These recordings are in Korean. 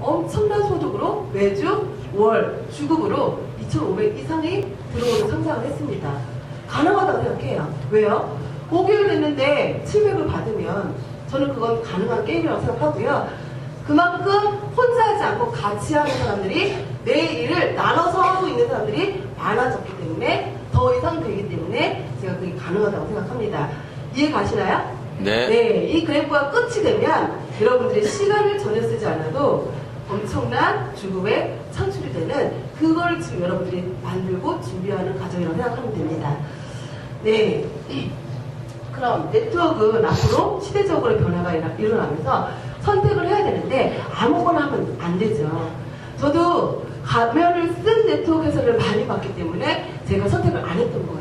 엄청난 소득으로 매주 월 주급으로 2,500 이상이 들어오는 상상을 했습니다. 가능하다고 생각해요. 왜요? 5개월 됐는데 700을 받으면 저는 그건 가능한 게임이라고 생각하고요. 그만큼 혼자 하지 않고 같이 하는 사람들이 내 일을 나눠서 하고 있는 사람들이 많아졌기 때문에 더 이상 되기 때문에 제가 그게 가능하다고 생각합니다. 이해 가시나요? 네. 네, 이 그래프가 끝이 되면 여러분들이 시간을 전혀 쓰지 않아도 엄청난 주급에 창출이 되는 그걸 지금 여러분들이 만들고 준비하는 과정이라고 생각하면 됩니다. 네. 그럼 네트워크는 앞으로 시대적으로 변화가 일어- 일어나면서 선택을 해야 되는데 아무거나 하면 안 되죠. 저도 가면을 쓴 네트워크 회사를 많이 봤기 때문에 제가 선택을 안 했던 거예요.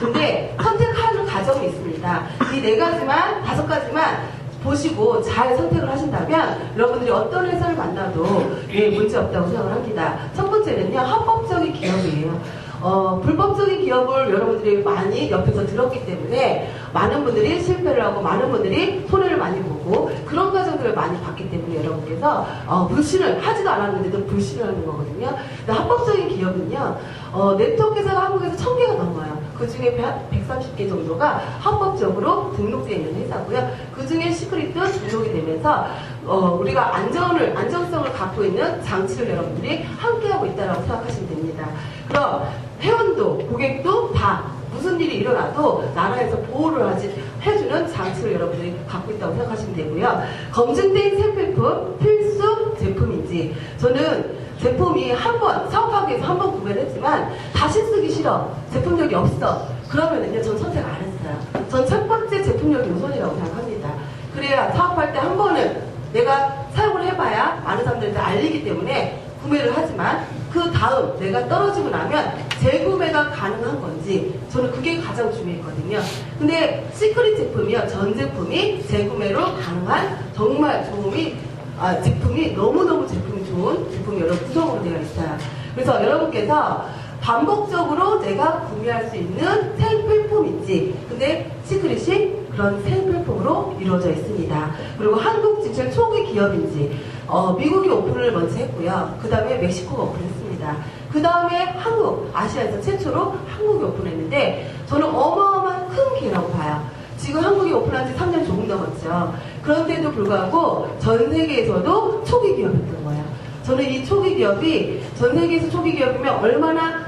근데 선택하는 과정이 있습니다. 이 네 가지만, 다섯 가지만 보시고 잘 선택을 하신다면 여러분들이 어떤 회사를 만나도 예, 문제 없다고 생각을 합니다. 첫 번째는요, 합법적인 기업이에요. 어, 불법적인 기업을 여러분들이 많이 옆에서 들었기 때문에 많은 분들이 실패를 하고 많은 분들이 손해를 많이 보고 그런 과정들을 많이 봤기 때문에 여러분께서 어, 불신을 하지도 않았는데도 불신을 하는 거거든요. 근데 합법적인 기업은요, 어, 네트워크 회사가 한국에서 1000개가 넘어요. 그 중에 130개 정도가 합법적으로 등록되어 있는 회사고요. 그 중에 시크릿도 등록이 되면서 어, 우리가 안전을, 안전성을 갖고 있는 장치를 여러분들이 함께하고 있다고 생각하시면 됩니다. 그럼 회원도, 고객도 다 무슨 일이 일어나도 나라에서 보호를 하지, 해주는 장치를 여러분들이 갖고 있다고 생각하시면 되고요. 검증된 생필품, 필수 제품인지 저는 제품이 한 번, 사업하기 위해서 한 번 구매를 했지만 다시 쓰기 싫어. 제품력이 없어. 그러면은요, 전 선택 안 했어요. 전 첫 번째 제품력이 우선이라고 생각합니다. 그래야 사업할 때 한 번은 내가 사용을 해봐야 많은 사람들한테 알리기 때문에 구매를 하지만 그 다음 내가 떨어지고 나면 재구매가 가능한 건지 저는 그게 가장 중요했거든요. 근데 시크릿 제품이요. 전 제품이 재구매로 가능한 정말 도움이 아, 제품이 너무너무 제품이 좋은 제품이 여러 구성으로 되어 있어요. 그래서 여러분께서 반복적으로 내가 구매할 수 있는 생 필품인지 근데 시크릿이 그런 생 필품으로 이루어져 있습니다. 그리고 한국 진출 초기 기업인지 어, 미국이 오픈을 먼저 했고요. 그 다음에 멕시코가 오픈했습니다. 그 다음에 한국 아시아에서 최초로 한국이 오픈했는데 저는 어마어마한 큰 기회라고 봐요. 지금 한국이 오픈한 지 3년 조금 넘었죠. 그런데도 불구하고 전 세계에서도 초기 기업이었던 거예요. 저는 이 초기 기업이 전 세계에서 초기 기업이면 얼마나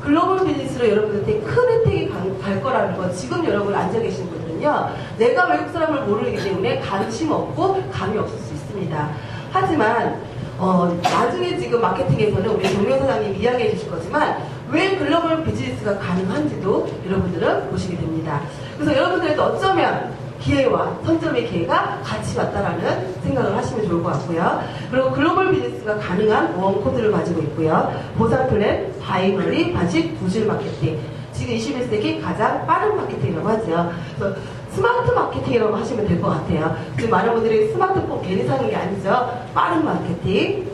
글로벌 비즈니스로 여러분들한테 큰 혜택이 갈, 갈 거라는 거 지금 여러분 앉아 계신 분들은요. 내가 외국 사람을 모르기 때문에 관심 없고 감이 없을 수 있습니다. 하지만 어, 나중에 지금 마케팅에서는 우리 동료 사장님 이야기해 주실 거지만 왜 글로벌 비즈니스가 가능한지도 여러분들은 보시게 됩니다. 그래서 여러분들도 어쩌면 기회와 선점의 기회가 같이 왔다라는 생각을 하시면 좋을 것 같고요. 그리고 글로벌 비즈니스가 가능한 원코드를 가지고 있고요. 보상 플랜, 바이머리, 반식, 부실 마케팅. 지금 21세기 가장 빠른 마케팅이라고 하죠. 스마트 마케팅이라고 하시면 될 것 같아요. 지금 많은 분들이 스마트폰 괜히 사는 게 아니죠. 빠른 마케팅.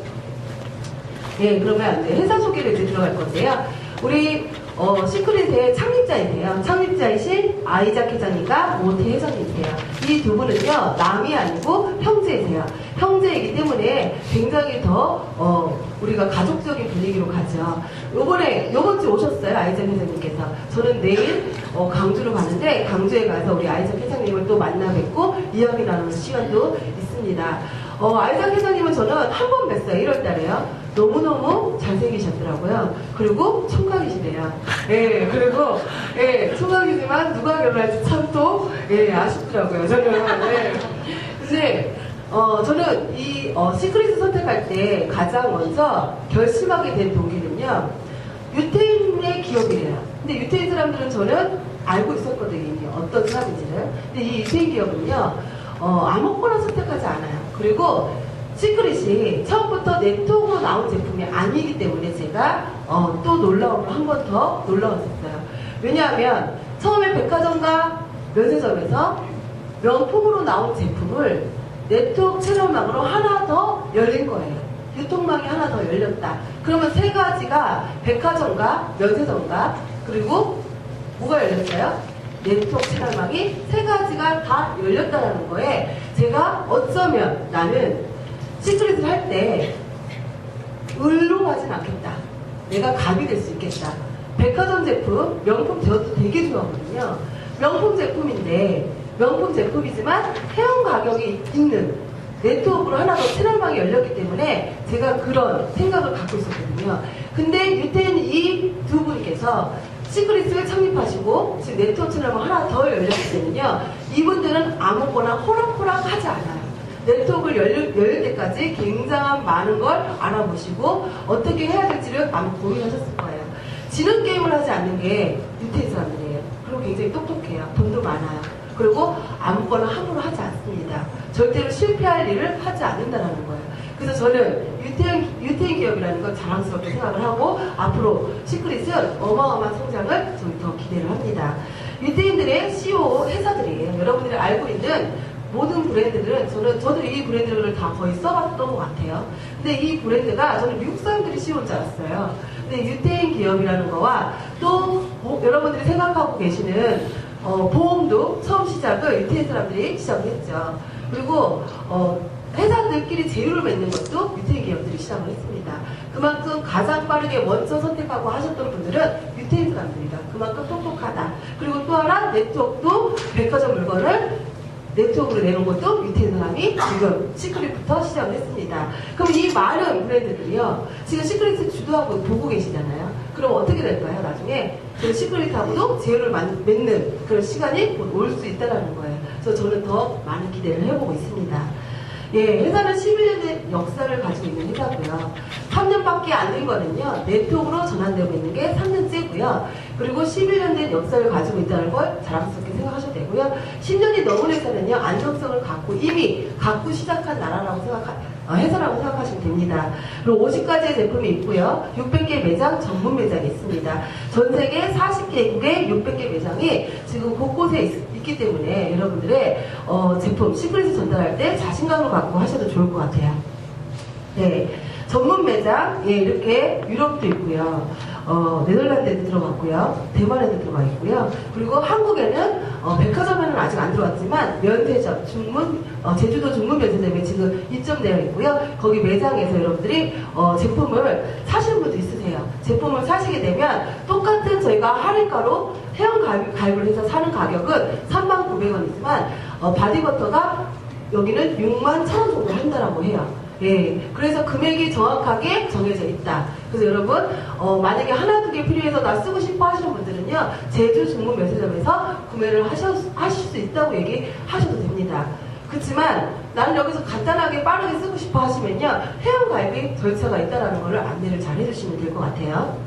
예, 그러면 이제 회사 소개를 이제 들어갈 건데요. 우리 어, 시크릿의 창립자이세요. 창립자이신 아이작 회장님과 모태 회장님이세요. 이 두 분은요, 남이 아니고 형제이세요. 형제이기 때문에 굉장히 더, 어, 우리가 가족적인 분위기로 가죠. 요번에, 요번 주 오셨어요, 아이작 회장님께서. 저는 내일, 어, 강주로 가는데, 강주에 가서 우리 아이작 회장님을 또 만나 뵙고 이야기 나누는 시간도 있습니다. 어, 아이작 회장님은 저는 한 번 뵀어요, 1월 달에요. 너무너무 잘생기셨더라고요. 그리고 총각이시래요. 예, 그리고, 예, 총각이지만 누가 결혼할지 참 또, 예, 아쉽더라고요. 저는, 예. 근데, 어, 저는 이, 어, 시크릿을 선택할 때 가장 먼저 결심하게 된 동기는요, 유태인의 기업이래요. 근데 유태인 사람들은 저는 알고 있었거든요, 어떤 사람인지를. 근데 이 유태인 기업은요, 어, 아무거나 선택하지 않아요. 그리고 시크릿이 처음부터 네트워크로 나온 제품이 아니기 때문에 제가 어, 또 놀라움을 한 번 더 놀라웠었어요. 왜냐하면 처음에 백화점과 면세점에서 명품으로 나온 제품을 네트워크 채널망으로 하나 더 열린 거예요. 유통망이 하나 더 열렸다. 그러면 세 가지가 백화점과 면세점과 그리고 뭐가 열렸어요? 네트워크 채널망이 세 가지가 다 열렸다는 거에 제가 어쩌면 나는 시크릿을 할 때 을로 하진 않겠다. 내가 갑이 될 수 있겠다. 백화점 제품, 명품 저도 되게 좋아하거든요. 명품 제품인데 명품 제품이지만 해용 가격이 있는 네트워크로 하나 더 채널망이 열렸기 때문에 제가 그런 생각을 갖고 있었거든요. 근데 유태인 이 두 분께서 시크릿을 창립하시고 지금 네트워크 채널망 하나 더 때문에요. 이분들은 아무거나 호락호락 하지 않아요. 네트워크를 열릴, 열릴 때까지 굉장한 많은 걸 알아보시고 어떻게 해야 될지를 아마 고민하셨을 거예요. 지는 게임을 하지 않는 게 유태인 사람들이에요. 그리고 굉장히 똑똑해요. 돈도 많아요. 그리고 아무거나 함부로 하지 않습니다. 절대로 실패할 일을 하지 않는다는 거예요. 그래서 저는 유태인, 유태인 기업이라는 건 자랑스럽게 생각을 하고 앞으로 시크릿은 어마어마한 성장을 저희 더 기대를 합니다. 유태인들의 CEO 회사들이에요. 여러분들이 알고 있는 모든 브랜드들은 저는 저도 이 브랜드를 다 거의 써봤던 것 같아요. 근데 이 브랜드가 저는 미국 사람들이 CEO인 줄 알았어요. 근데 유태인 기업이라는 거와 또 뭐, 여러분들이 생각하고 계시는 어, 보험도 처음 시작을 유태인 사람들이 시작을 했죠. 그리고 어, 회사들끼리 제휴를 맺는 것도 유태인 기업들이 시작을 했습니다. 그만큼 가장 빠르게 먼저 선택하고 하셨던 분들은 유태인 사람들이다. 그만큼 똑똑하다. 그리고 또 하나 네트워크도 백화점 물건을 네트워크로 내놓은 것도 유태인 사람이 지금 시크릿부터 시작을 했습니다. 그럼 이 많은 브랜드들이요. 지금 시크릿을 주도하고 보고 계시잖아요. 그럼 어떻게 될까요? 나중에 그 시크릿하고도 제휴를 만- 맺는 그런 시간이 올 수 있다는 거예요. 그래서 저는 더 많은 기대를 해보고 있습니다. 예, 회사는 11년의 역사를 가지고 있는 회사고요. 3년밖에 안 된 거는요, 네트워크로 전환되고 있는 게 3년째고요. 그리고 11년 된 역사를 가지고 있다는 걸 자랑스럽게 생각하셔도 되고요. 10년이 넘은 회사는요, 안정성을 갖고 이미 갖고 시작한 나라라고 생각하, 어, 회사라고 생각하시면 됩니다. 그리고 50가지의 제품이 있고요. 600개 매장 전문 매장이 있습니다. 전 세계 40개국의 600개 매장이 지금 곳곳에 있, 기 때문에 여러분들의 어, 제품 시크릿을 전달할 때 자신감을 갖고 하셔도 좋을 것 같아요. 네. 전문 매장, 예, 이렇게 유럽도 있고요. 어, 네덜란드에도 들어갔고요. 대만에도 들어가 있고요. 그리고 한국에는 어, 백화점에는 아직 안 들어왔지만 면세점, 중문, 어, 제주도 중문 면세점에 지금 입점되어 있고요. 거기 매장에서 여러분들이 어, 제품을 사시는 분도 있으세요. 제품을 사시게 되면 똑같은 저희가 할인가로 회원 가입, 가입을 해서 사는 가격은 39,900원이지만 어, 바디버터가 여기는 6만 1,000원 정도 한다라고 해요. 예, 그래서 금액이 정확하게 정해져 있다. 그래서 여러분, 어, 만약에 하나 두 개 필요해서 나 쓰고 싶어 하시는 분들은요, 제주 중문 면세점에서 구매를 하셔, 하실 수 있다고 얘기하셔도 됩니다. 그렇지만 나는 여기서 간단하게 빠르게 쓰고 싶어 하시면요, 회원 가입이 절차가 있다는 것을 안내를 잘 해주시면 될 것 같아요.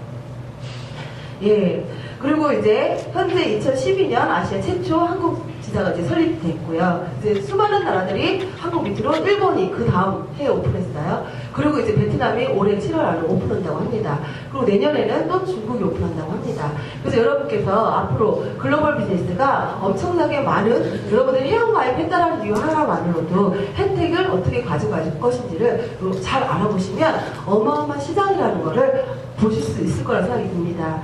예. 그리고 이제 현재 2012년 아시아 최초 한국 지사가 이제 설립됐고요. 이제 수많은 나라들이 한국 밑으로 일본이 그 다음 해에 오픈했어요. 그리고 이제 베트남이 올해 7월 안에 오픈한다고 합니다. 그리고 내년에는 또 중국이 오픈한다고 합니다. 그래서 여러분께서 앞으로 글로벌 비즈니스가 엄청나게 많은 여러분들이 회원 가입했다는 이유 하나만으로도 혜택을 어떻게 가져갈 것인지를 잘 알아보시면 어마어마한 시장이라는 것을 보실 수 있을 거라 생각이 듭니다.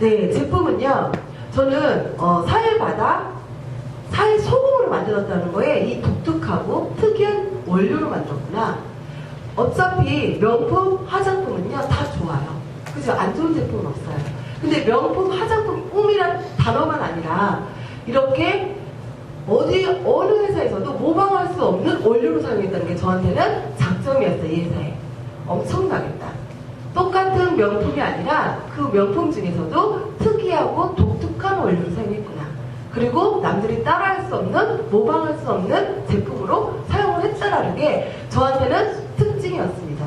네, 제품은요. 저는 어, 사일바다 사일 소금으로 만들었다는 거에 이 독특하고 특이한 원료로 만들었구나. 어차피 명품 화장품은요 다 좋아요. 그죠? 안 좋은 제품은 없어요. 근데 명품 화장품이란 단어만 아니라 이렇게 어디 어느 회사에서도 모방할 수 없는 원료로 사용했다는 게 저한테는 장점이었어요 이 회사에. 엄청나겠다. 똑같은 명품이 아니라 그 명품 중에서도 특이하고 독특한 원료를 사용했구나. 그리고 남들이 따라할 수 없는, 모방할 수 없는 제품으로 사용을 했다라는 게 저한테는 특징이었습니다.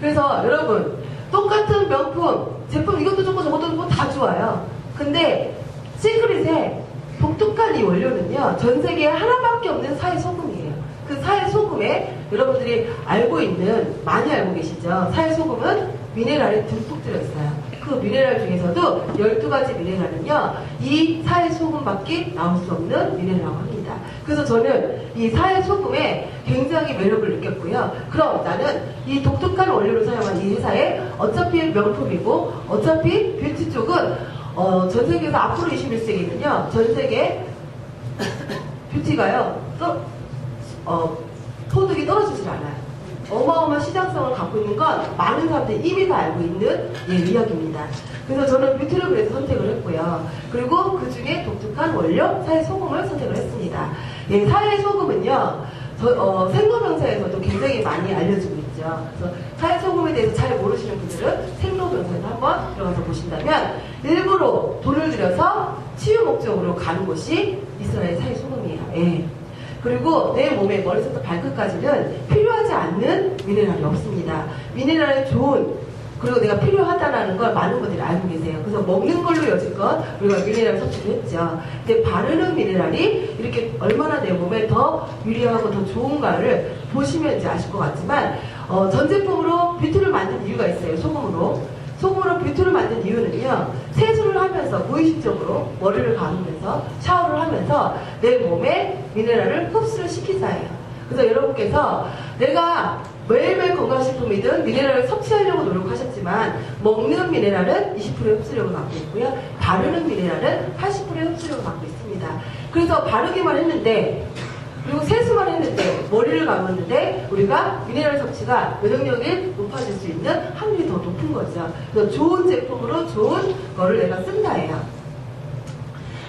그래서 여러분, 똑같은 명품, 제품 이것도 좋고 저것도 좋고 다 좋아요. 근데 시크릿의 독특한 이 원료는요, 전 세계에 하나밖에 없는 사회 소금이에요. 그 사회 소금에 여러분들이 알고 있는, 많이 알고 계시죠? 사회 소금은 미네랄이 듬뿍 들어있어요. 그 미네랄 중에서도 12가지 미네랄은요, 이 사회 소금밖에 나올 수 없는 미네랄이라고 합니다. 그래서 저는 이 사회 소금에 굉장히 매력을 느꼈고요. 그럼 나는 이 독특한 원료를 사용한 이 회사에 어차피 명품이고, 어차피 뷰티 쪽은 어, 전 세계에서 앞으로 21세기는요, 전 세계 뷰티가요, 또, 어, 소득이 떨어지질 않아요. 어마어마한 시장성을 갖고 있는 건 많은 사람들이 이미 다 알고 있는 예, 의학입니다. 그래서 저는 뷰티를 그래서 선택을 했고요. 그리고 그 중에 독특한 원료 사회 소금을 선택을 했습니다. 예, 사회 소금은요. 저, 어, 생로병사에서도 굉장히 많이 알려지고 있죠. 그래서 사회 소금에 대해서 잘 모르시는 분들은 생로병사에서 한번 들어가서 보신다면 일부러 돈을 들여서 치유 목적으로 가는 곳이 이스라엘 사회 소금이에요. 예. 그리고 내 몸에 머리부터 발끝까지는 필요하지 않는 미네랄이 없습니다. 미네랄이 좋은 그리고 내가 필요하다라는 걸 많은 분들이 알고 계세요. 그래서 먹는 걸로 여지껏 우리가 미네랄 섭취를 했죠. 근데 바르는 미네랄이 이렇게 얼마나 내 몸에 더 유리하고 더 좋은가를 보시면 이제 아실 것 같지만 어, 전 제품으로 뷰티를 만든 이유가 있어요. 소금으로. 소금으로 뷰티를 만든 이유는요, 세수를 하면서 무의식적으로 머리를 감으면서 샤워를 하면서 내 몸에 미네랄을 흡수를 시키사예요. 그래서 여러분께서 내가 매일매일 건강식품이든 미네랄을 섭취하려고 노력하셨지만 먹는 미네랄은 20%의 흡수력을 갖고 있고요. 바르는 미네랄은 80%의 흡수력을 갖고 있습니다. 그래서 바르기만 했는데 그리고 세수만 했는데 머리를 감았는데 우리가 미네랄 섭취가 면역력이 높아질 수 있는 확률이 더 높은 거죠. 그래서 좋은 제품으로 좋은 거를 내가 쓴다예요.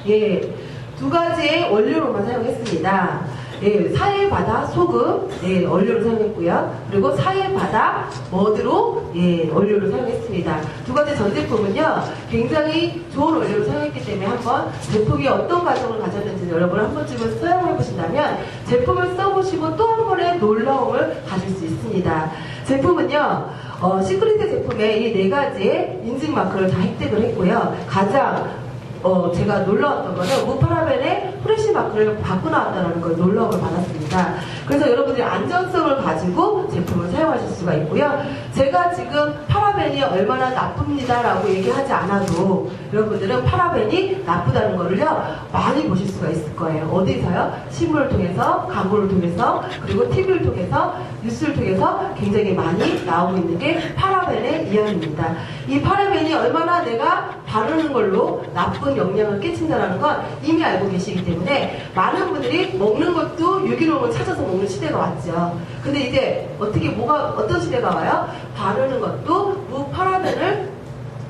예, 두 가지의 원료로만 사용했습니다. 예, 사해바다 소금 예, 원료를 사용했고요. 그리고 사해바다 머드로 예, 원료를 사용했습니다. 두 가지 전 제품은요 굉장히 좋은 원료를 사용했기 때문에 한번 제품이 어떤 과정을 가졌는지 여러분 한 번쯤은 사용해 보신다면 제품을 써보시고 또 한 번의 놀라움을 가질 수 있습니다. 제품은요 어, 시크릿 제품의 이네 가지의 인증 마크를 다 획득을 했고요. 가장 어, 제가 놀라웠던 거는 무파라벤의 프레시 마크를 바꿔 나왔다는 걸 놀라움을 받았습니다. 그래서 여러분들이 안전성을 가지고 제품을 사용하실 수가 있고요. 제가 지금 파라벤이 얼마나 나쁩니다라고 얘기하지 않아도 여러분들은 파라벤이 나쁘다는 거를요 많이 보실 수가 있을 거예요. 어디서요? 신문을 통해서, 광고를 통해서, 그리고 TV를 통해서, 뉴스를 통해서 굉장히 많이 나오고 있는 게 파라벤의 이야기입니다. 이 파라벤이 얼마나 내가 바르는 걸로 나쁜 영향을 끼친다는 건 이미 알고 계시기 때문에 많은 분들이 먹는 것도 유기농을 찾아서 먹는 시대가 왔죠. 근데 이제 어떻게 뭐가 어떤 시대가 와요? 바르는 것도 무파라벤을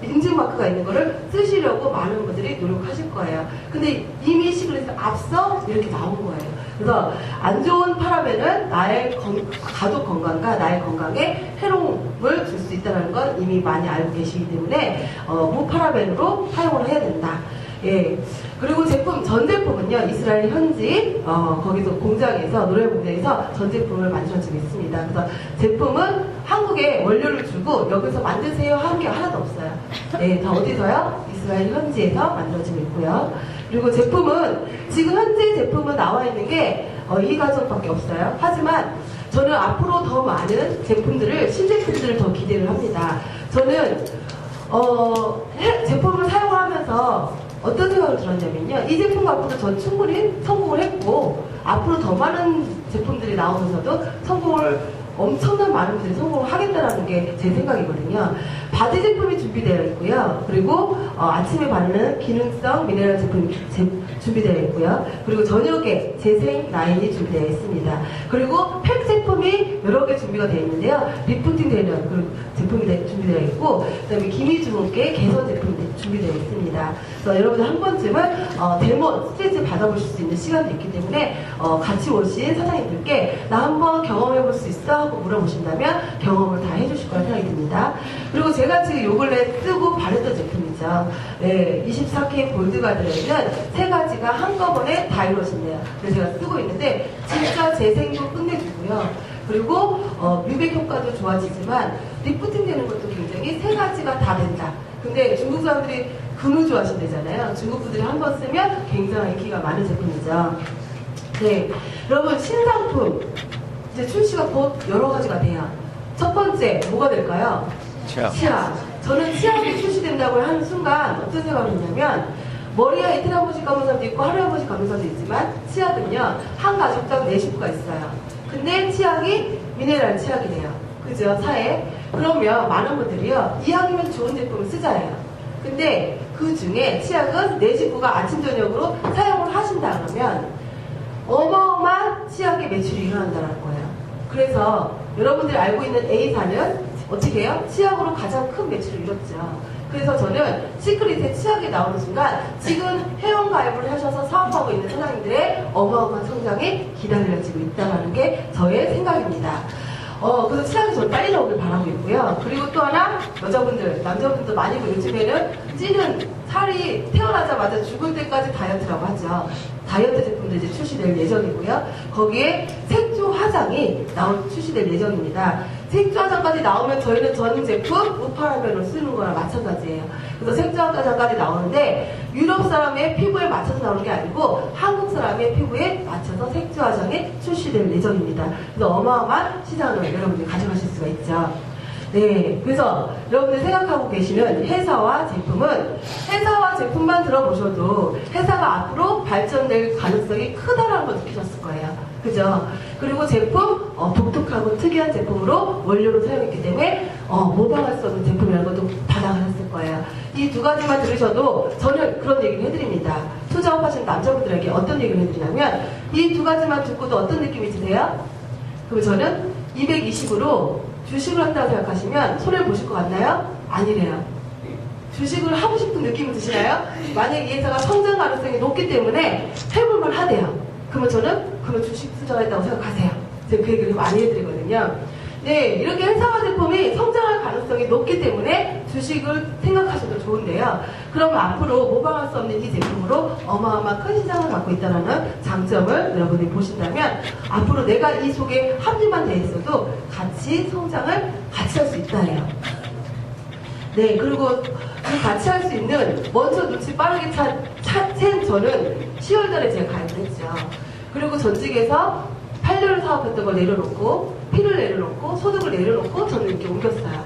인증 마크가 있는 거를 쓰시려고 많은 분들이 노력하실 거예요. 근데 이미 시그널에서 앞서 이렇게 나온 거예요. 그래서 안 좋은 파라벤은 나의 건- 가족 건강과 나의 건강에 해로움을 줄 수 있다는 건 이미 많이 알고 계시기 때문에 어, 무파라벤으로 사용을 해야 된다. 예. 그리고 제품, 전 제품은요, 이스라엘 현지, 어, 거기서 공장에서, 노래 공장에서 전 제품을 만들어지고 있습니다. 그래서 제품은 한국에 원료를 주고 여기서 만드세요 하는 게 하나도 없어요. 예, 다 어디서요? 이스라엘 현지에서 만들어지고 있고요. 그리고 제품은, 지금 현재 제품은 나와 있는 게, 어, 이 가정밖에 없어요. 하지만, 저는 앞으로 더 많은 제품들을, 신제품들을 더 기대를 합니다. 저는, 어, 해- 제품을 사용을 하면서 어떤 생각을 들었냐면요. 이 제품 갖고도 전 충분히 성공을 했고, 앞으로 더 많은 제품들이 나오면서도 성공을, 엄청난 많은 분들이 성공을 하겠다라는 게 제 생각이거든요. 바디 제품이 준비되어 있고요. 그리고 어, 아침에 바르는 기능성 미네랄 제품이 제- 준비되어 있고요. 그리고 저녁에 재생 라인이 준비되어 있습니다. 그리고 팩 제품이 여러 개 준비가 되어 있는데요. 리프팅 되는 제품이 되- 준비되어 있고, 그다음에 기미주문계 개선 제품이 준비되어 있습니다. 그래서 여러분들 한 번쯤은 어, 데모 스트레스 받아보실 수 있는 시간도 있기 때문에 어, 같이 오신 사장님들께 나 한번 경험해볼 수 있어 하고 물어보신다면 경험을 다 해주실 거라 생각이 듭니다. 그리고 제가 지금 요 근래 쓰고 바랬던 제품 이죠. 네, 24K 골드가 들어있는 세 가지가 한꺼번에 다 이루어진대요. 그래서 제가 쓰고 있는데 진짜 재생도 끝내주고요. 그리고 어, 뮤백 효과도 좋아지지만 리프팅 되는 것도 굉장히 세 가지가 다 된다. 근데 중국 사람들이 금을 좋아하신대잖아요. 중국 분들이 한 번 쓰면 굉장히 인기가 많은 제품이죠. 네, 여러분 신상품 이제 출시가 곧 여러 가지가 돼요. 첫 번째 뭐가 될까요? 치아. 치아. 저는 치약이 출시된다고 하는 순간 어떤 생각을 했냐면 머리에 이틀 한 번씩 감는 사람도 있고 하루에 한 번씩 감는 사람도 있지만 치약은요 한 가족당 네 식구가 있어요. 근데 치약이 미네랄 치약이래요. 그죠? 사에. 그러면 많은 분들이요 이왕이면 좋은 제품을 쓰자예요. 근데 그 중에 치약은 네 식구가 아침 저녁으로 사용을 하신다 그러면 어마어마한 치약의 매출이 일어난다는 거예요. 그래서 여러분들이 알고 있는 A사는 어떻게 해요? 치약으로 가장 큰 매출을 이뤘죠. 그래서 저는 시크릿의 치약이 나오는 순간 지금 회원 가입을 하셔서 사업하고 있는 사장님들의 어마어마한 성장이 기다려지고 있다는 게 저의 생각입니다. 어, 그래서 치약이 좀 빨리 나오길 바라고 있고요. 그리고 또 하나, 여자분들, 남자분들도 많이 고 요즘에는 찌는 살이 태어나자마자 죽을 때까지 다이어트라고 하죠. 다이어트 제품도 이제 출시될 예정이고요. 거기에 색조 화장이 나올 출시될 예정입니다. 색조 화장까지 나오면 저희는 전 제품 우파라면을 쓰는 거랑 마찬가지예요. 그래서 색조 화장까지 나오는데 유럽 사람의 피부에 맞춰서 나오는 게 아니고 한국 사람의 피부에 맞춰서 색조 화장이 출시될 예정입니다. 그래서 어마어마한 시장을 여러분들이 가져가실 수가 있죠. 네, 그래서 여러분들 생각하고 계시는 회사와 제품은 회사와 제품만 들어보셔도 회사가 앞으로 발전될 가능성이 크다라는 걸 느끼셨을 거예요. 그죠? 그리고 제품, 어, 독특하고 특이한 제품으로 원료로 사용했기 때문에 어, 모방할 수 없는 제품이라는 것도 받아가셨을 거예요. 이 두 가지만 들으셔도 저는 그런 얘기를 해드립니다. 투자업하시는 남자분들에게 어떤 얘기를 해드리냐면 이 두 가지만 듣고도 어떤 느낌이 드세요? 그럼 저는 220으로 주식을 한다고 생각하시면 손해를 보실 것 같나요? 아니래요. 주식을 하고 싶은 느낌이 드시나요? 만약에 이 회사가 성장 가능성이 높기 때문에 해볼만 하대요. 그러면 저는 그런 주식 투자했다고 생각하세요. 제가 그 얘기를 많이 해드리거든요. 네, 이렇게 회사와 제품이 성장할 가능성이 높기 때문에 주식을 생각하셔도 좋은데요. 그럼 앞으로 모방할 수 없는 이 제품으로 어마어마한 큰 시장을 갖고 있다는 장점을 여러분이 보신다면 앞으로 내가 이 속에 합리만 돼 있어도 같이 성장을 같이 할 수 있다예요. 네, 그리고 그 같이 할 수 있는 먼저 눈치 빠르게 차, 차, 챈 저는 10월 달에 제가 가입을 했죠. 그리고 전직에서 8년을 사업했던 걸 내려놓고 피를 내려놓고 소득을 내려놓고 저는 이렇게 옮겼어요.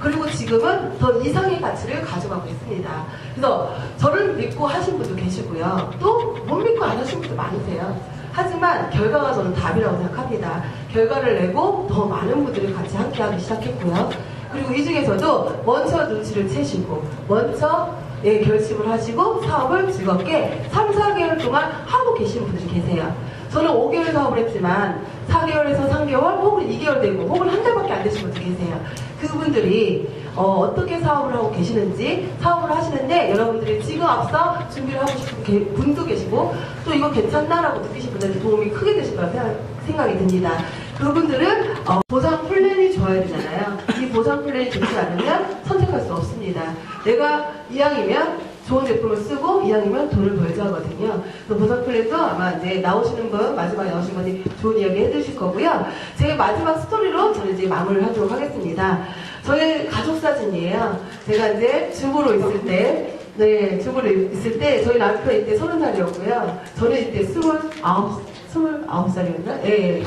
그리고 지금은 더 이상의 가치를 가져가고 있습니다. 그래서 저를 믿고 하신 분도 계시고요. 또 못 믿고 안 하신 분도 많으세요. 하지만 결과가 저는 답이라고 생각합니다. 결과를 내고 더 많은 분들이 같이 함께하기 시작했고요. 그리고 이 중에서도 먼저 눈치를 채시고 먼저 예, 결심을 하시고 사업을 즐겁게 3, 4개월 동안 하고 계시는 분들이 계세요. 저는 5개월 사업을 했지만 4개월에서 3개월 혹은 2개월 되고 혹은 한 달밖에 안 되신 분들이 계세요. 그분들이 어, 떻게 사업을 하고 계시는지 사업을 하시는데 여러분들이 지금 앞서 준비를 하고 싶은 게- 분도 계시고 또 이거 괜찮나라고 느끼신 분들한테 도움이 크게 되실 거라 생각, 생각이 듭니다. 그분들은 어, 보상 플랜이 좋아야 되잖아요. 이 보상 플랜이 좋지 않으면 선택할 수 없습니다. 내가 이왕이면 좋은 제품을 쓰고 이왕이면 돈을 벌자 하거든요. 그래서 보상 플랜도 아마 이제 나오시는 분, 마지막에 나오신 분이 좋은 이야기 해주실 거고요. 제 마지막 스토리로 저는 이제 마무리를 하도록 하겠습니다. 저의 가족 사진이에요. 제가 이제 주부로 있을 때, 네, 주부로 있을 때, 저희 남편 이때 서른 살이었고요. 저는 이때 스물 아홉, 스물 아홉 살이었나? 예.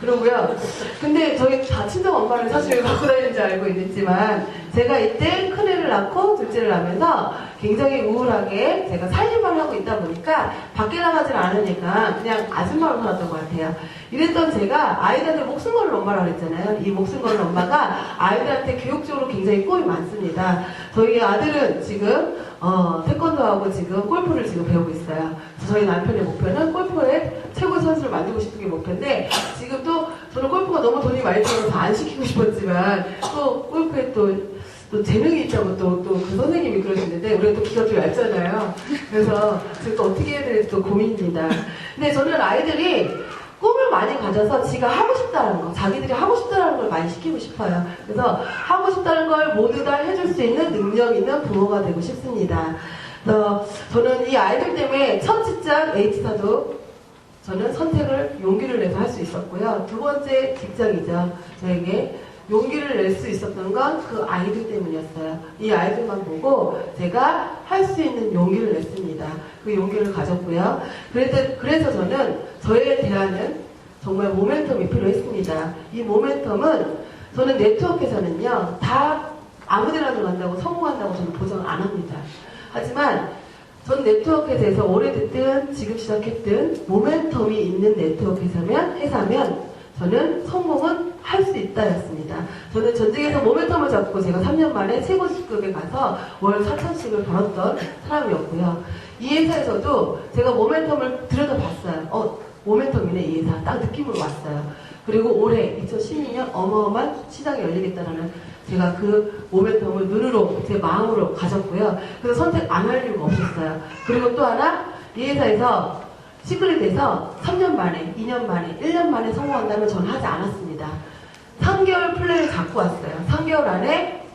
그러고요. 근데 저희 다 친정 엄마를 사실 갖고 다니는지 알고 있지만 제가 이때 큰애를 낳고 둘째를 낳으면서 굉장히 우울하게 제가 살림만 하고 있다 보니까 밖에 나가질 않으니까 그냥 아줌마로 살았던 것 같아요. 이랬던 제가 아이들한테 목숨 걸는 엄마라고 했잖아요. 이 목숨 걸는 엄마가 아이들한테 교육적으로 굉장히 꿈이 많습니다. 저희 아들은 지금 어, 태권도하고 지금 골프를 지금 배우고 있어요. 저희 남편의 목표는 골프의 최고 선수를 만들고 싶은 게 목표인데 지금 또 저는 골프가 너무 돈이 많이 들어서 안 시키고 싶었지만 또 골프에 또, 또 재능이 있다고 또 또 그 선생님이 그러시는데 우리가 또 기가 좀 얇잖아요. 그래서 지금 또 어떻게 해야 될지 또 고민입니다. 근데 저는 아이들이 꿈을 많이 가져서 지가 하고 싶다는 거, 자기들이 하고 싶다는 걸 많이 시키고 싶어요. 그래서 하고 싶다는 걸 모두 다 해줄 수 있는 능력 있는 부모가 되고 싶습니다. 그래서 저는 이 아이들 때문에 첫 직장 H사도 저는 선택을 용기를 내서 할 수 있었고요. 두 번째 직장이죠. 저에게 용기를 낼 수 있었던 건 그 아이들 때문이었어요. 이 아이들만 보고 제가 할 수 있는 용기를 냈습니다. 그 용기를 가졌고요. 그래서, 그래서 저는 저에 대한 정말 모멘텀이 필요했습니다. 이 모멘텀은 저는 네트워크에서는요, 다 아무 데나 들어간다고 성공한다고 저는 보장 안 합니다. 하지만 전 네트워크에 대해서 오래됐든 지금 시작했든 모멘텀이 있는 네트워크에서면 회사면 저는 성공은 할 수 있다였습니다. 저는 전직에서 모멘텀을 잡고 제가 3년 만에 최고 직급에 가서 월 4천씩을 벌었던 사람이었고요. 이 회사에서도 제가 모멘텀을 들여다봤어요. 어, 모멘텀이네 이 회사. 딱 느낌으로 왔어요. 그리고 올해 2016년 어마어마한 시장이 열리겠다라는 제가 그 모멘텀을 눈으로 제 마음으로 가졌고요. 그래서 선택 안 할 이유가 없었어요. 그리고 또 하나 이 회사에서 시크릿에서 3년 만에, 2년 만에, 1년 만에 성공한다면 저는 하지 않았습니다. 3개월 플랜을 갖고 왔어요. 3개월 안에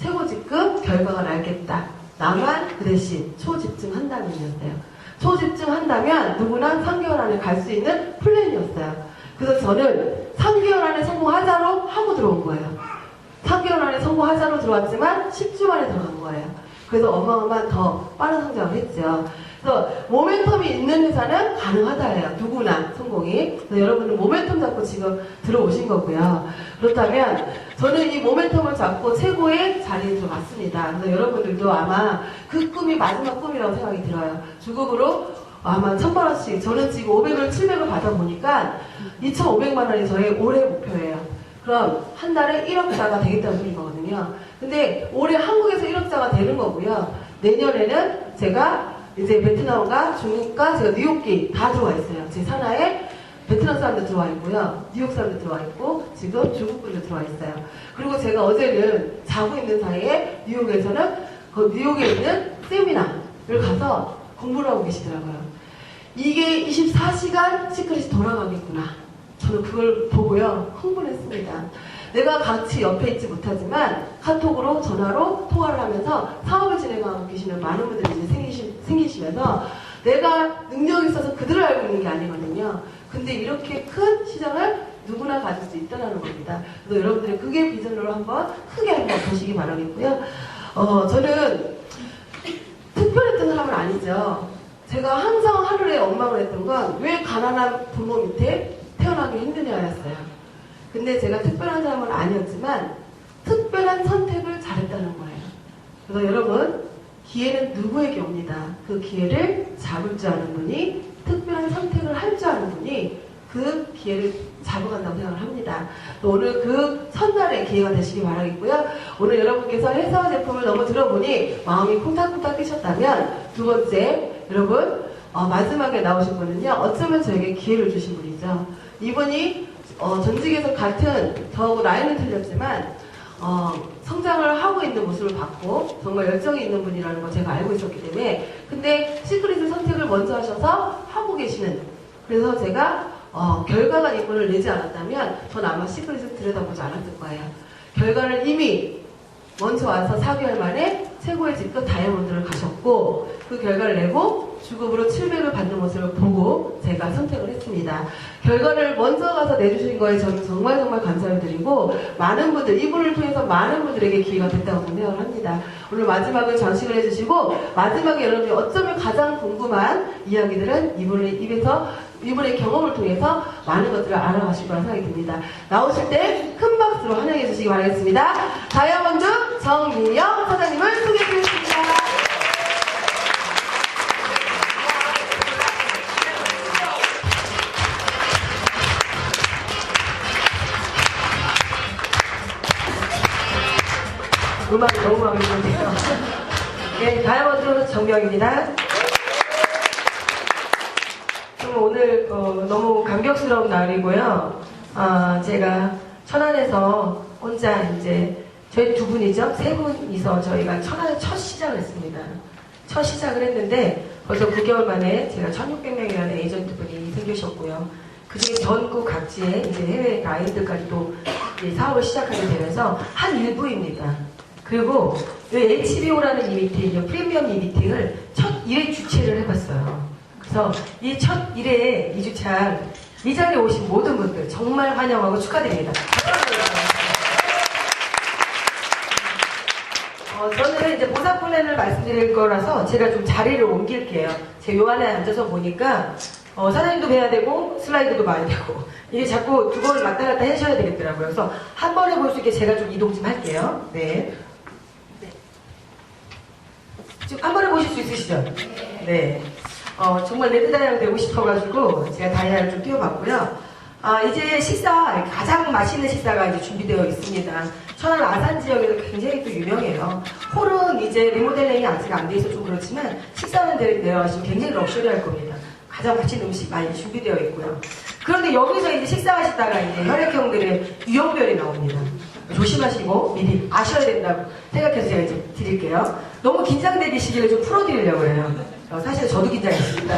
최고 직급 결과가 나겠다. 나만 그 대신 초집중 한다면이었어요. 초집중 한다면 누구나 3개월 안에 갈 수 있는 플랜이었어요. 그래서 저는 3개월 안에 성공하자로 하고 들어온 거예요. 3개월 안에 성공하자로 들어왔지만 10주 만에 들어간 거예요. 그래서 어마어마한 더 빠른 성장을 했죠. 그래서 모멘텀이 있는 회사는 가능하다예요. 누구나 성공이. 그래서 여러분은 모멘텀 잡고 지금 들어오신 거고요. 그렇다면 저는 이 모멘텀을 잡고 최고의 자리에 들어갔습니다. 그래서 여러분들도 아마 그 꿈이 마지막 꿈이라고 생각이 들어요. 주급으로 아마 천만 원씩 저는 지금 500을 700을 받아보니까 2,500만 원이 저의 올해 목표예요. 그럼 한 달에 1억자가 되겠다는 소리거든요. 근데 올해 한국에서 1억자가 되는 거고요. 내년에는 제가 이제 베트남과 중국과 제가 뉴욕기 다 들어와 있어요. 제 산하에 베트남 사람도 들어와 있고요. 뉴욕 사람도 들어와 있고 지금 중국 분도 들어와 있어요. 그리고 제가 어제는 자고 있는 사이에 뉴욕에서는 그 뉴욕에 있는 세미나를 가서 공부를 하고 계시더라고요. 이게 24시간 시크릿이 돌아가겠구나. 저는 그걸 보고요. 흥분했습니다. 내가 같이 옆에 있지 못하지만 카톡으로 전화로 통화를 하면서 사업을 진행하고 계시는 많은 분들이 생기 시, 생기시면서 내가 능력이 있어서 그들을 알고 있는 게 아니거든요. 근데 이렇게 큰 시장을 누구나 가질 수 있다는 겁니다. 그래서 여러분들이 그게 비전으로 한번 크게 한번 보시기 바라겠고요. 어, 저는 특별했던 사람은 아니죠. 제가 항상 하루에 엉망을 했던 건 왜 가난한 부모 밑에 태어나기 힘드냐였어요. 근데 제가 특별한 사람은 아니었지만 특별한 선택을 잘했다는 거예요. 그래서 여러분 기회는 누구에게 옵니다. 그 기회를 잡을 줄 아는 분이 특별한 선택을 할 줄 아는 분이 그 기회를 잡아간다고 생각을 합니다. 또 오늘 그 첫날의 기회가 되시기 바라겠고요. 오늘 여러분께서 회사 제품을 너무 들어보니 마음이 콩닥콩닥 뛰셨다면 두 번째 여러분 어, 마지막에 나오신 분은요 어쩌면 저에게 기회를 주신 분이죠. 이분이 어, 전직에서 같은 저하고 라인은 틀렸지만 어, 성장을 하고 있는 모습을 봤고 정말 열정이 있는 분이라는 걸 제가 알고 있었기 때문에 근데 시크릿을 선택을 먼저 하셔서 하고 계시는 그래서 제가 어, 결과가 이분을 내지 않았다면 전 아마 시크릿을 들여다보지 않았을 거예요. 결과를 이미 먼저 와서 4개월 만에 최고의 직급 다이아몬드를 가셨고 그 결과를 내고 주급으로 700을 받는 모습을 보고 제가 선택을 했습니다. 결과를 먼저 가서 내주신 거에 저는 정말 정말 감사를 드리고 많은 분들 이분을 통해서 많은 분들에게 기회가 됐다고 생각을 합니다. 오늘 마지막을 장식을 해주시고 마지막에 여러분이 어쩌면 가장 궁금한 이야기들은 이분의 입에서 이분의 경험을 통해서 많은 것들을 알아가실 거라 생각이 듭니다. 나오실 때 큰 박수로 환영해 주시기 바라겠습니다. 다이아몬드 정민영 사장님을 소개해 드리겠습니다. 음악이 너무 마음에 드네요. 예, 다이아몬드 정명입니다. 좀 오늘 어, 너무 감격스러운 날이고요. 아, 제가 천안에서 혼자 이제 저희 두 분이죠. 세 분이서 저희가 천안에 첫 시작을 했습니다. 첫 시작을 했는데 벌써 9개월 만에 제가 1600명이라는 에이전트 분이 생기셨고요. 그중에 전국 각지에 이제 해외 가이드까지도 이제 사업을 시작하게 되면서 한 일부입니다. 그리고 이 HBO라는 이 미팅, 이 프리미엄 이 미팅을 첫 1회 주최를 해봤어요. 그래서 이 첫 1회 이주찬 이 자리에 오신 모든 분들 정말 환영하고 축하드립니다. 어, 저는 이제 보상 플랜을 말씀드릴 거라서 제가 좀 자리를 옮길게요. 제가 요 안에 앉아서 보니까 어, 사장님도 뵈야 되고 슬라이드도 봐야 되고 이게 자꾸 두 번을 왔다 갔다 해셔야 되겠더라고요. 그래서 한 번에 볼 수 있게 제가 좀 이동 좀 할게요. 네. 네. 지금 한 번에 보실 수 있으시죠? 네. 어, 정말 레드 다이아가 되고 싶어가지고 제가 다이아를 좀 띄워봤고요. 아, 이제 식사, 가장 맛있는 식사가 이제 준비되어 있습니다. 천안 아산 지역에서 굉장히 또 유명해요. 홀은 이제 리모델링이 아직 안 돼 있어 좀 그렇지만 식사는 내- 내려가시면 굉장히 럭셔리할 겁니다. 가장 맛있는 음식 많이 준비되어 있고요. 그런데 여기서 이제 식사하시다가 이제 혈액형들의 유형별이 나옵니다. 조심하시고 미리 아셔야 된다고 생각해서 제가 이제 드릴게요. 너무 긴장되기 시기를 좀 풀어드리려고 해요. 어, 사실 저도 긴장했습니다.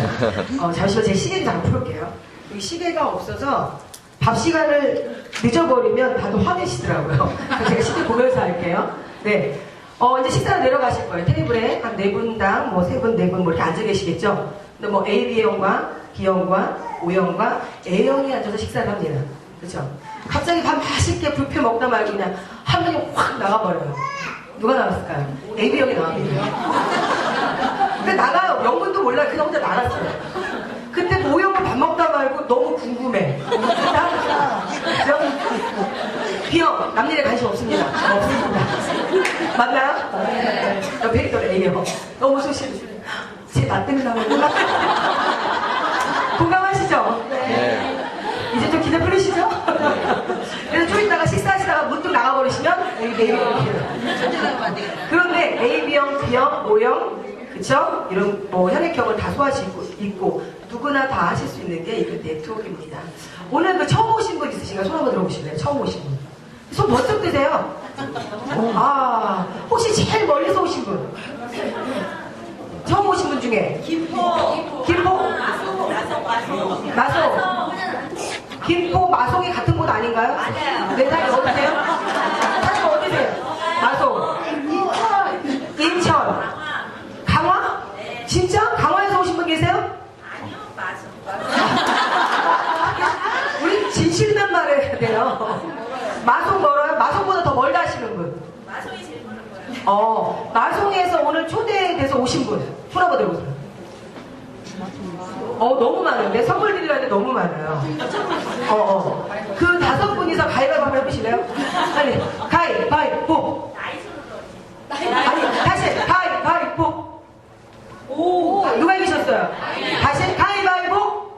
어, 잠시만 제 시계를 잠깐 풀을게요. 여기 시계가 없어서 밥 시간을 늦어버리면 다들 화내시더라고요. 제가 시계 보면서 할게요. 네. 어, 이제 식사를 내려가실 거예요. 테이블에 한 네 분당 뭐 세 분, 네 분 뭐 이렇게 앉아 계시겠죠? 근데 뭐 A, B형과 B형과 O형과 A형이 앉아서 식사를 합니다. 그렇죠? 갑자기 밥 맛있게 뷔페 먹다 말고 그냥 한 명이 확 나가버려요. 누가 나갔을까요? A, B형이 나갑니다. 근데 나가요. 명분도 몰라요. 그냥 혼자 나갔어요. 그때 모형을 밥 먹다 말고 너무 궁금해. 비형, 남일에 관심 없습니다. 없습니다. 맞나요? 네. 옆에 있던 A형. 너무 소심. 쟤나 때문에 나오는구나. 공감하시죠? 네. 이제 좀 기대 풀리시죠? 그래서 좀 이따가 식사하시다가 문득 나가버리시면 A, 그런데 A, B형, B형, O형, 그쵸? 이런 뭐 혈액형을 다 소화할 수 있고, 있고 누구나 다 하실 수 있는 게 이거 네트워크입니다. 오늘 그 처음 오신 분 있으신가요? 손 한번 들어보실래요? 처음 오신 분. 손 번쩍 드세요. 아, 혹시 제일 멀리서 오신 분? 처음 오신 분 중에? 김포 김포? 마소 마소 마소? 김포, 마송이 같은 곳 아닌가요? 맞아요. 네, 사실 어디세요? 마송. 인천. 강화? 진짜? 강화에서 오신 분 계세요? 아니요 마소 우리 진실만 말해야 돼요. 마송 멀어요? 마송보다 더 멀다 하시는 분. 마소이 제일 많은 거예요. 어, 마송에서 오늘 초대돼서 오신 분. 손 들어보세요. 어, 너무 많은데? 선물 드리려 했는데 너무 많아요. 어, 어. 그 다섯 분이서 가위바위보 한번 해보실래요? 아니, 가위바위보. 다시, 가위바위보. 오, 누가 이기셨어요? 다시, 가위바위보.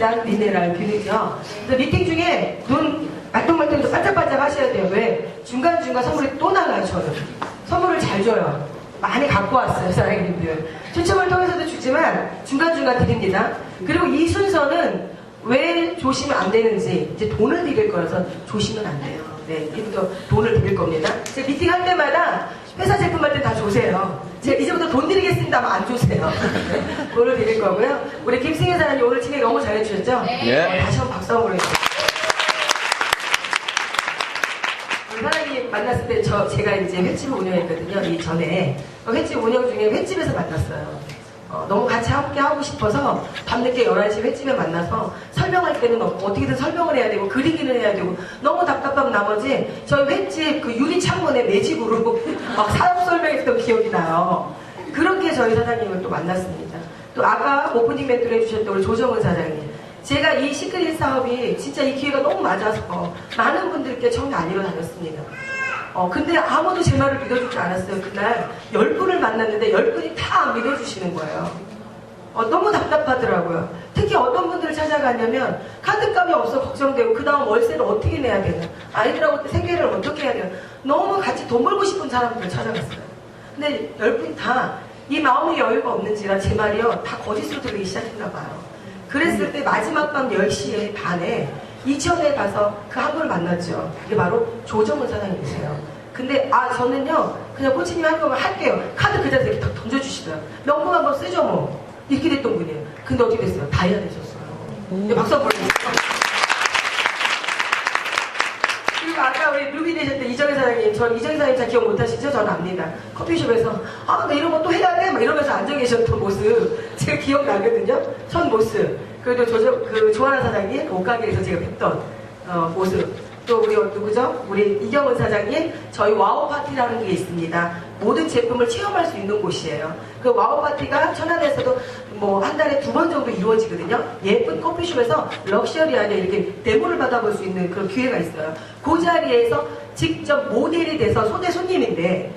비싼 미네랄 비누죠. 그래서 미팅 중에 눈 말똥말똥해서 반짝반짝 하셔야 돼요. 왜? 중간중간 선물이 또 나가요, 저는. 선물을 잘 줘요. 많이 갖고 왔어요, 사장님들. 추첨을 통해서도 주지만 중간중간 드립니다. 그리고 이 순서는 왜 조심은 안 되는지 이제 돈을 드릴 거라서 조심은 안 돼요. 네, 이부터 돈을 드릴 겁니다. 제가 미팅 할 때마다 회사 제품 할 때다 주세요. 제가 이제부터 돈 드리겠습니다 하면 안 주세요. 돈을 드릴 거고요. 우리 김승혜 사장님 오늘 진행 너무 잘해주셨죠? 예. 어, 다시 한번 박수 한번 보내주세요. 우리 사장님 만났을 때 저, 제가 이제 횟집을 운영했거든요. 이 전에. 그 횟집 운영 중에 횟집에서 만났어요. 어, 너무 같이 함께 하고 싶어서 밤늦게 11시 횟집에 만나서 설명할 때는 어, 어떻게든 설명을 해야 되고 그리기는 해야 되고 너무 답답한 나머지 저희 횟집 그 유리 창문에 매직으로 막 사업 설명했던 기억이 나요. 그렇게 저희 사장님을 또 만났습니다. 또 아까 오프닝 멘트를 해주셨던 우리 조정은 사장님. 제가 이 시크릿 사업이 진짜 이 기회가 너무 맞아서 많은 분들께 처음에 알리러 다녔습니다. 어, 근데 아무도 제 말을 믿어주지 않았어요. 그날 열 분을 만났는데 열 분이 다 안 믿어주시는 거예요. 어, 너무 답답하더라고요. 특히 어떤 분들을 찾아가냐면 카드값이 없어 걱정되고 그 다음 월세를 어떻게 내야 되나 아이들하고 생계를 어떻게 해야 되나 너무 같이 돈 벌고 싶은 사람들을 찾아갔어요. 근데 열 분 다 이 마음의 여유가 없는지라 제 말이요 다 거짓으로 들리기 시작했나 봐요. 그랬을 때 마지막 밤 10시에 반에 이천에 가서 그한 분을 만났죠. 이게 바로 조정훈 사장님이세요. 근데 아 저는요 그냥 코치님 한 거만 할게요. 카드 그 자리에 이렇게 딱 던져주시더라고요. 명품 한번 쓰죠 뭐. 이렇게 됐던 분이에요. 근데 어떻게 됐어요? 다이아 되셨어요. 네, 박수 한번 보내주세요. 그리고 아까 우리 루비 되셨던 이정희 사장님, 전 이정희 사장님 잘 기억 못하시죠? 저는 압니다. 커피숍에서 아, 나 이런 거 또 해야 돼? 막 이러면서 앉아 계셨던 모습 제가 기억나거든요. 첫 모습. 그리고 조, 그 조하나 사장님 옷가게에서 제가 뵀던 어, 모습. 또 우리 어, 누구죠? 우리 이경은 사장님 저희 와우 파티라는 게 있습니다. 모든 제품을 체험할 수 있는 곳이에요. 그 와우 파티가 천안에서도 뭐 한 달에 두 번 정도 이루어지거든요. 예쁜 커피숍에서 럭셔리하게 이렇게 데모를 받아볼 수 있는 그런 기회가 있어요. 그 자리에서 직접 모델이 돼서 손에 손님인데